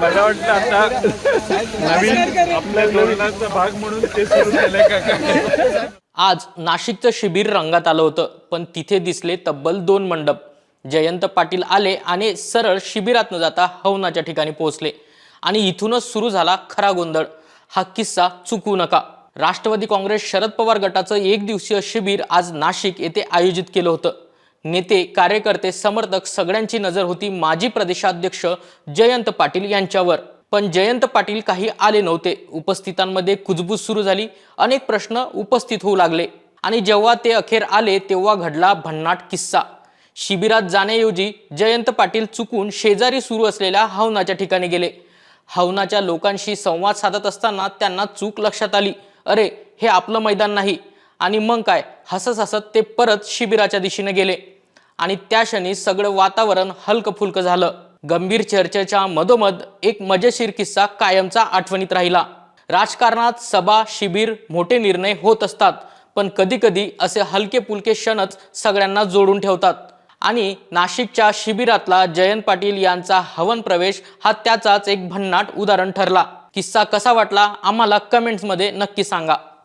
मला वाटतं आता नवीन आपल्या धोरणाचा भाग म्हणून ते सुरू केलंय का आज नाशिकचं शिबिर रंगात आलं होतं पण तिथे दिसले तब्बल दोन मंडप. जयंत पाटील आले आणि सरळ शिबिरात न जाता हवनाच्या ठिकाणी पोहोचले. आणि इथूनच सुरू झाला खरा गोंधळ. हा किस्सा चुकू नका. राष्ट्रवादी काँग्रेस शरद पवार गटाचं एक दिवसीय शिबिर आज नाशिक येथे आयोजित केलं होतं. नेते कार्यकर्ते समर्थक सगळ्यांची नजर होती माजी प्रदेशाध्यक्ष जयंत पाटील यांच्यावर. पण जयंत पाटील काही आले नव्हते. उपस्थितांमध्ये कुजबूज सुरू झाली. अनेक प्रश्न उपस्थित होऊ लागले. आणि जेव्हा ते अखेर आले तेव्हा घडला भन्नाट किस्सा. शिबिरात जाण्याऐवजी जयंत पाटील चुकून शेजारी सुरू असलेल्या हवनाच्या ठिकाणी गेले. हवनाच्या लोकांशी संवाद साधत असताना त्यांना चूक लक्षात आली. अरे हे आपलं मैदान नाही. आणि मग काय? हसत हसत ते परत शिबिराच्या दिशेने गेले. आणि त्या क्षणी सगळं वातावरण हलकंफुलकं झालं. गंभीर चर्चेच्या मधोमध एक मजेशीर किस्सा कायमचा आठवणीत राहिला. राजकारणात सभा शिबिर मोठे निर्णय होत असतात पण कधी कधी असे हलके पुलके क्षणच सगळ्यांना जोडून ठेवतात. आणि नाशिकच्या शिबिरातला जयंत पाटील यांचा हवन प्रवेश हा त्याचाच एक भन्नाट उदाहरण ठरला. किस्सा कसा वाटला आम्हाला कमेंट्समध्ये नक्की सांगा.